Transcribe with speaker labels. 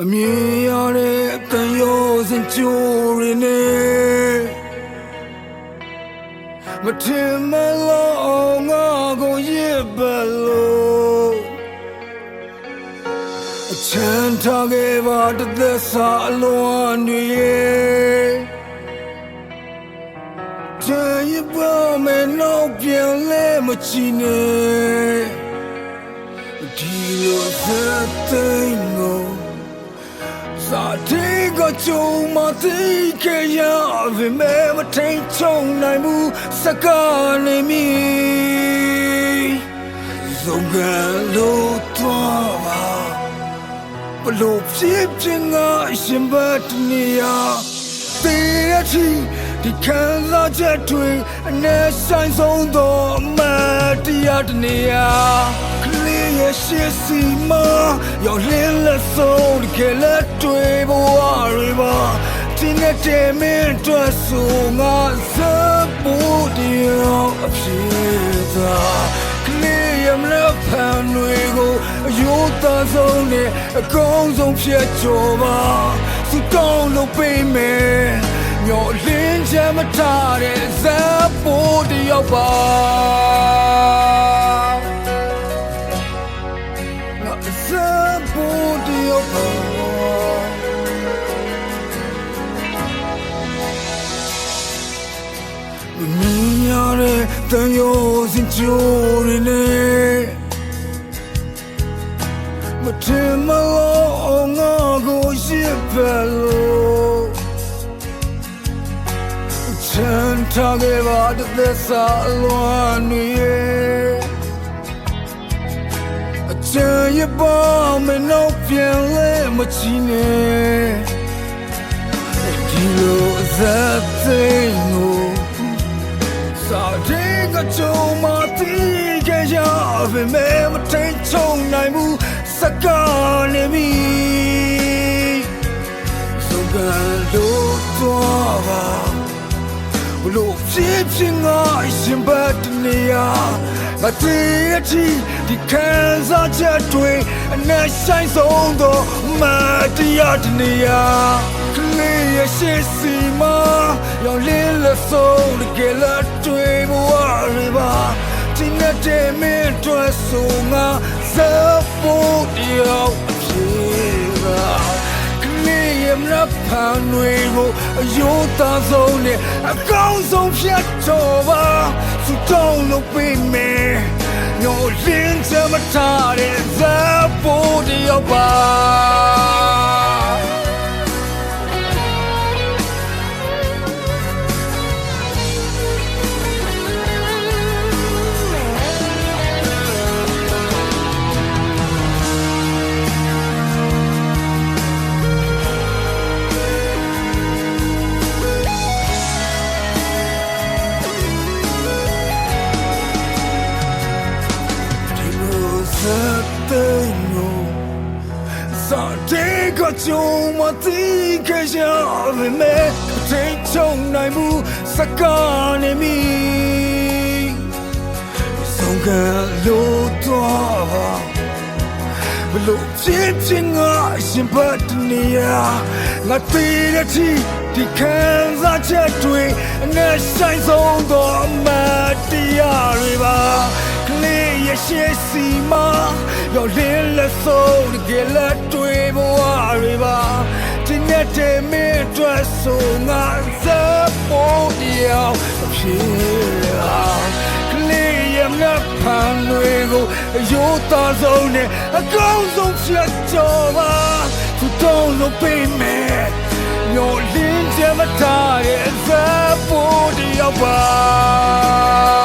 Speaker 1: အမြင်ရတဲ့အတန်ရောစင်ကြိုးရင်းနဲ့မထင်မလို့ငါကိုရစ်ပလို့အချမ်းထားခဲ့ပါတသက်စာအလွန်တွေရဲ့ကြရပါမယ်နောက်ပြန်လဲမချီနဲ့ဒီလိုသက်သိမ်းကို စာတေကကြုံမသိခဲ့ရပေမဲ့မထိန်ချုံနိုင်မှုစကားနေမီဇုံကလို့တော့ပါဘလို့ဖြစ်ဖြစ်ငါအရှင်ဘတ်နေရတေရချီ ဒီခံစားချက်တွေအနေဆိုင်ဆုံးသောအမတ်တရားတနေရကလေးရဲ့ရှေ့စီမရောက်လင်းလက်ဆုံးဒီကလေးတွေဘဝတွေပါဒီနေ့တည်းမင်းတို့ဆိုငါစဖို့တရားအဖြစ်သာကလေးရဲ့မလဖန်တွေကိုအယိုးသားဆုံးနဲ့အကောင်းဆုံးဖြစ်ကြပါသူတောင်းလို့ပေးမယ် မျောလင်းချမ်းမထားတဲ့ဇပ်ဖို့တယောက်ပါငါဇပ်ဖို့တယောက်ပါမမြင်ရတဲ့တန်ရောစင်ကြိုးရင်းနဲ့မထင်မလို့ငါကိုရစ်ပလို့ ထားခဲ့ပါတဲ့သက်စာအလွန်တွေရဲ့အချမ်းရပါမနောက်ပြန်လဲမချီနဲ့ဒီလိုအသက်သိမ်းကိုစာတေကကြုံမသိခဲ့ရပေမဲ့မထိန်ချုံနိုင်မှုစကားနေမီ လို့ဖြစ်ဖြစ်ငါအရှင်ဘတ်နေရငါတည်ရချီဒီခံစားချက်တွေအနဲ့ဆိုင်ဆုံးသောမတရားတနေရကလေးရဲ့ရှေ့စီမရောက်လင်းလက်ဆုံးတကယ်လက်တွေဘဝတွေပါဒီနေ့တည်းမင်းတို့ဆိုငါစဖို့တယောက်အဖြစ်ပါကလေးရဲ့ မရဖန်တွေကိုအယိုးသားဆုံးနဲ့အကောင်းဆုံးဖြတ်တော်ပါသူတောင်းလို့ပေးမယ်ညိုလင်းချမထားတဲ့ဇပ်ဖို့တယောက်ပါ တေကကြုံမသိခဲ့ရပေမဲ့ထိတ်ချုံနိုင်မှုစကားနေမီဆုံးကလို့တော့ပါဘလို့ဖြစ်ဖြစ်ငါအရှင်ဘတ်နေရငါတည်တဲ့ချီဒီခံစားချက်တွေအနဲ့ဆိုင်ဆုံးသောအမတ်တရားတွေပါကလေးရဲ့ရှေ့စီမရောက်လင်းလက်ဆုံးတကယ်လက်တွေဘဝ တွေပါဒီနေ့တည်းမင်းတို့ဆိုငါစဖို့တရားအဖြစ်အောင်ကလေးရဲ့မြတ်ဖန်တွေကိုအယိုးသားဆုံးနဲ့အကောင်းဆုံးဖြစ်တော်ပါသူတော်လို့ပေးမယ်ညိုလင်းချမထားရဲ့ဇပ်ဖို့တယောက်ပါ